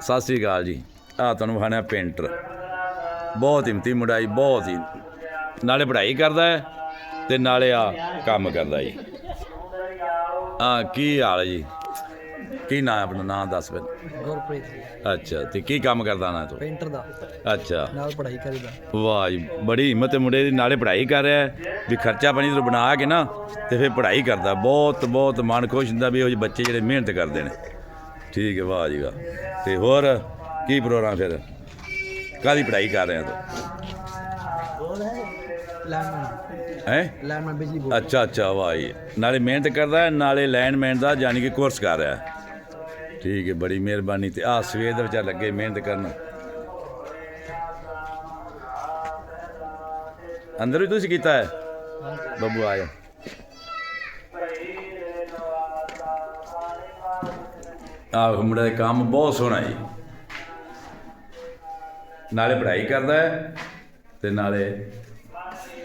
ਸਤਿ ਸ੍ਰੀ ਅਕਾਲ ਜੀ। ਆ ਤੁਹਾਨੂੰ ਵਿਖਾਣਾ ਪੇਂਟਰ। ਬਹੁਤ ਹਿੰਮਤੀ ਮੁੰਡਾਈ ਬਹੁਤ ਹੀ। ਨਾਲੇ ਪੜ੍ਹਾਈ ਕਰਦਾ ਹੈ ਤੇ ਨਾਲੇ ਆ ਕੰਮ ਕਰਦਾ ਜੀ। ਆ ਕੀ ਹਾਲ ਹੈ ਜੀ? ਕੀ ਨਾਂ ਹੈ ਆਪਣਾ? ਨਾਂ ਦੱਸ ਫਿਰ। ਗੁਰਪ੍ਰੀਤ ਅੱਛਾ ਤੇ ਕੀ ਕੰਮ ਕਰਦਾ ਨਾ ਤੂੰ? ਪੇਂਟਰ ਦਾ। ਅੱਛਾ। ਨਾਲ ਪੜ੍ਹਾਈ ਕਰੀਦਾ। ਵਾਹ ਜੀ ਬੜੀ ਹਿੰਮਤ ਹੈ ਮੁੰਡੇ ਦੀ। ਨਾਲੇ ਪੜ੍ਹਾਈ ਕਰ ਰਿਹਾ ਹੈ, ਵੀ ਖਰਚਾ ਪਾਣੀ ਤੋਂ ਬਣਾ ਕੇ ਨਾ ਤੇ ਫਿਰ ਪੜ੍ਹਾਈ ਕਰਦਾ। ਬਹੁਤ ਬਹੁਤ ਮਨ ਖੁਸ਼ ਹੁੰਦਾ ਵੀ ਉਹ ਬੱਚੇ ਜਿਹੜੇ ਮਿਹਨਤ ਕਰਦੇ ਨੇ। ਠੀਕ ਹੈ ਵਾਹ ਜੀ ਵਾਹ। ਤੇ ਹੋਰ ਕੀ ਪ੍ਰੋਗਰਾਮ ਫਿਰ? ਕਾਦੀ ਪੜ੍ਹਾਈ ਕਰ ਰਿਹਾ ਤੂੰ? ਲੈਂਡਮੈਨ ਹੈ? ਲੈਂਡਮੈਨ ਬਿਜਲੀ ਬੋਰਡ ਅੱਛਾ ਅੱਛਾ ਵਾਹ ਜੀ। ਨਾਲੇ ਮਿਹਨਤ ਕਰਦਾ ਹੈ ਨਾਲੇ ਲਾਈਨਮੈਨ ਦਾ ਯਾਨੀ ਕਿ ਕੋਰਸ ਕਰ ਰਿਹਾ ਹੈ। ਠੀਕ ਹੈ ਬੜੀ ਮਿਹਰਬਾਨੀ ਤੇ। ਆ ਸਵੇਰ ਦੇ ਵਿਚਾਰ ਲੱਗੇ ਮਿਹਨਤ ਕਰਨ। ਅੰਦਰ ਵੀ ਤੁਸੀਂ ਕੀਤਾ ਹੈ? ਬੱਬੂ ਆਇਆ। ਆਹ ਮੁੰਡਾ ਦਾ ਕੰਮ ਬਹੁਤ ਸੋਹਣਾ ਜੀ। ਨਾਲੇ ਪੜ੍ਹਾਈ ਕਰਦਾ ਹੈ ਤੇ ਨਾਲੇ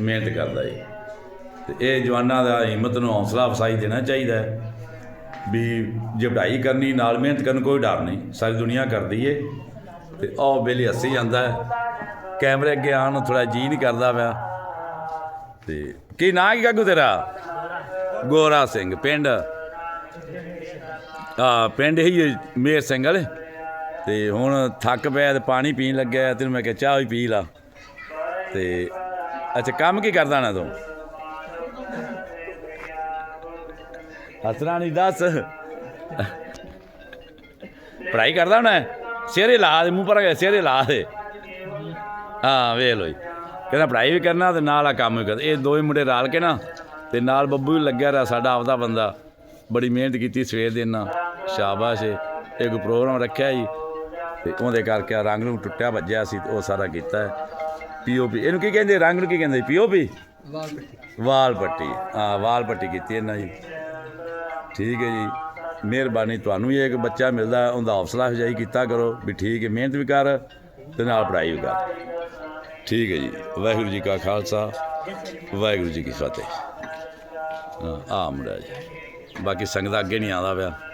ਮਿਹਨਤ ਕਰਦਾ ਜੀ। ਤੇ ਇਹ ਜਵਾਨਾਂ ਦਾ ਹਿੰਮਤ ਨੂੰ ਹੌਸਲਾ ਅਫਸਾਈ ਦੇਣਾ ਚਾਹੀਦਾ ਹੈ ਵੀ ਜੇ ਪੜ੍ਹਾਈ ਕਰਨੀ, ਨਾਲ ਮਿਹਨਤ ਕਰਨ ਕੋਈ ਡਰ ਨਹੀਂ। ਸਾਰੀ ਦੁਨੀਆ ਕਰਦੀ ਏ ਤੇ ਉਹ ਵੇਲੇ ਹੱਸੀ ਜਾਂਦਾ ਕੈਮਰੇ ਅੱਗੇ ਆਉਣ ਨੂੰ ਥੋੜਾ ਜੀ ਨਹੀਂ ਕਰਦਾ ਪਿਆ। ਤੇ ਕੀ ਨਾਂ ਕੀ ਕਾਗੂ ਤੇਰਾ? ਗੋਰਾ ਸਿੰਘ, ਪਿੰਡ? ਆ, ਪਿੰਡ ਹੀ ਮੇਰ ਸਿੰਘ ਵਾਲੇ। ਤੇ ਹੁਣ ਥੱਕ ਪਿਆ ਤੇ ਪਾਣੀ ਪੀਣ ਲੱਗਿਆ, ਤੈਨੂੰ ਮੈਂ ਕਿਹਾ ਚਾਹ ਵੀ ਪੀ ਲਾ। ਤੇ ਅੱਛਾ, ਕੰਮ ਕੀ ਕਰਦਾ ਨਾ ਤੂੰ? ਹਸਣਾ ਨਹੀਂ ਦੱਸ। ਪੜ੍ਹਾਈ ਕਰਦਾ ਹੁਣ? ਸਿਹਰੇ ਲਾ ਦੇ, ਮੂੰਹ ਪਰ ਸਿਹਰੇ ਲਾ ਦੇ। ਹਾਂ, ਵੇਖ ਲੋ ਕਹਿੰਦਾ ਪੜ੍ਹਾਈ ਵੀ ਕਰਨਾ ਤੇ ਨਾਲ ਆ ਕੰਮ ਵੀ ਕਰਦਾ ਇਹ ਦੋਵੇਂ ਮੁੰਡੇ ਰਲ ਕੇ ਨਾ, ਤੇ ਨਾਲ ਬੱਬੂ ਵੀ ਲੱਗਿਆ ਰਿਹਾ ਸਾਡਾ ਆਪਦਾ ਬੰਦਾ। ਬੜੀ ਮਿਹਨਤ ਕੀਤੀ ਸਵੇਰ ਦੇ ਨਾਲ ਸ਼ਾਬਾਸ਼ ਇੱਕ ਪ੍ਰੋਗਰਾਮ ਰੱਖਿਆ ਜੀ। ਤੇ ਉਹਦੇ ਕਰਕੇ ਰੰਗ ਨੂੰ ਟੁੱਟਿਆ ਵੱਜਿਆ ਸੀ ਉਹ ਸਾਰਾ ਕੀਤਾ। ਪੀਓਪੀ ਇਹਨੂੰ ਕੀ ਕਹਿੰਦੇ? ਰੰਗ ਨੂੰ ਕੀ ਕਹਿੰਦੇ? ਪੀਓਪੀ ਵਾਲ ਪੱਟੀ ਵਾਲ ਪੱਟੀ। ਹਾਂ, ਵਾਲ ਪੱਟੀ ਕੀਤੀ ਇਹਨਾਂ ਜੀ। ਠੀਕ ਹੈ ਜੀ। ਮਿਹਰਬਾਨੀ ਤੁਹਾਨੂੰ ਵੀ ਇੱਕ ਬੱਚਾ ਮਿਲਦਾ, ਉਹਦਾ ਹੌਸਲਾ ਅਫਜ਼ਾਈ ਕੀਤਾ ਕਰੋ ਵੀ ਠੀਕ ਹੈ, ਮਿਹਨਤ ਵੀ ਕਰ ਤੇ ਨਾਲ ਪੜ੍ਹਾਈ ਵੀ ਕਰ। ਠੀਕ ਹੈ ਜੀ। ਵਾਹਿਗੁਰੂ ਜੀ ਕਾ ਖਾਲਸਾ, ਵਾਹਿਗੁਰੂ ਜੀ ਕੀ ਫਤਿਹ। ਆਮ ਆ ਬਾਕੀ ਸੰਗਤ ਅੱਗੇ ਨਹੀਂ ਆਉਂਦਾ ਪਿਆ।